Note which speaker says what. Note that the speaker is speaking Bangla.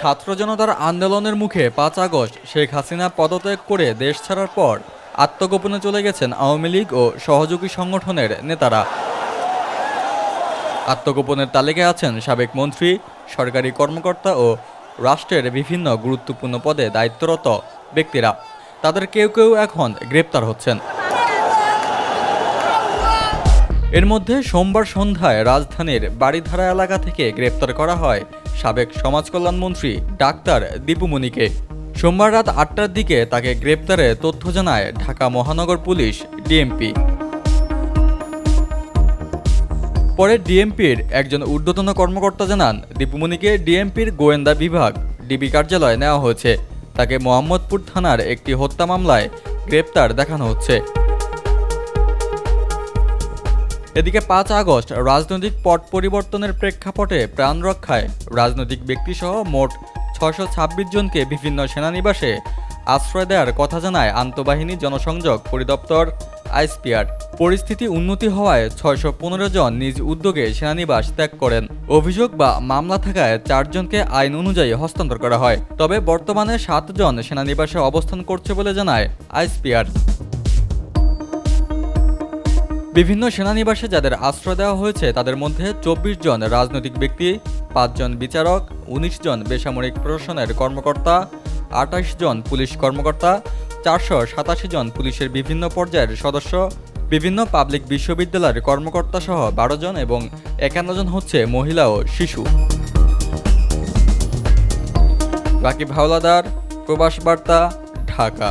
Speaker 1: ছাত্র জনতার আন্দোলনের মুখে পাঁচ আগস্ট শেখ হাসিনা পদত্যাগ করে দেশ ছাড়ার পর আত্মগোপনে চলে গেছেন আওয়ামী লীগ ও সহযোগী সংগঠনের নেতারা। আত্মগোপনের তালিকায় আছেন সাবেক মন্ত্রী, সরকারি কর্মকর্তা ও রাষ্ট্রের বিভিন্ন গুরুত্বপূর্ণ পদে দায়িত্বরত ব্যক্তিরা। তাদের কেউ কেউ এখন গ্রেপ্তার হচ্ছেন। এর মধ্যে সোমবার সন্ধ্যায় রাজধানীর বাড়িধারা এলাকা থেকে গ্রেপ্তার করা হয় সাবেক সমাজ কল্যাণমন্ত্রী ডাক্তার দীপুমণিকে সোমবার রাত আটটার দিকে তাকে গ্রেপ্তারে তথ্য জানায় ঢাকা মহানগর পুলিশ ডিএমপি। পরে ডিএমপির একজন ঊর্ধ্বতন কর্মকর্তা জানান দীপুমণিকে ডিএমপির গোয়েন্দা বিভাগ, ডিবি কার্যালয়ে নেওয়া হয়েছে। তাকে মোহাম্মদপুর থানার একটি হত্যা মামলায় গ্রেপ্তার দেখানো হচ্ছে। এদিকে পাঁচ আগস্ট, রাজনৈতিক পট পরিবর্তনের প্রেক্ষাপটে প্রাণ রক্ষায় রাজনৈতিক ব্যক্তিসহ মোট ছশো ছাব্বিশ জনকে বিভিন্ন সেনানিবাসে আশ্রয় দেওয়ার কথা জানায় আন্তঃবাহিনী জনসংযোগ পরিদপ্তর আইসপিআর পরিস্থিতি উন্নতি হওয়ায় ছয়শো পনেরো জন নিজ উদ্যোগে সেনানিবাস ত্যাগ করেন। অভিযোগ বা মামলা থাকায় চারজনকে আইন অনুযায়ী হস্তান্তর করা হয়। তবে বর্তমানে সাতজন সেনানিবাসে অবস্থান করছে বলে জানায় আইসপিআর বিভিন্ন সেনানিবাসে যাদের আশ্রয় দেওয়া হয়েছে, তাদের মধ্যে চব্বিশ জন রাজনৈতিক ব্যক্তি পাঁচজন বিচারক, উনিশ জন বেসামরিক প্রশাসনের কর্মকর্তা, আঠাশ জন পুলিশ কর্মকর্তা, চারশো সাতাশি জন পুলিশের বিভিন্ন পর্যায়ের সদস্য, বিভিন্ন পাবলিক বিশ্ববিদ্যালয়ের কর্মকর্তা সহ বারো জন এবং একান্ন জন হচ্ছে মহিলা ও শিশু। রাকিব হাওলাদার, প্রবাস বার্তা, ঢাকা।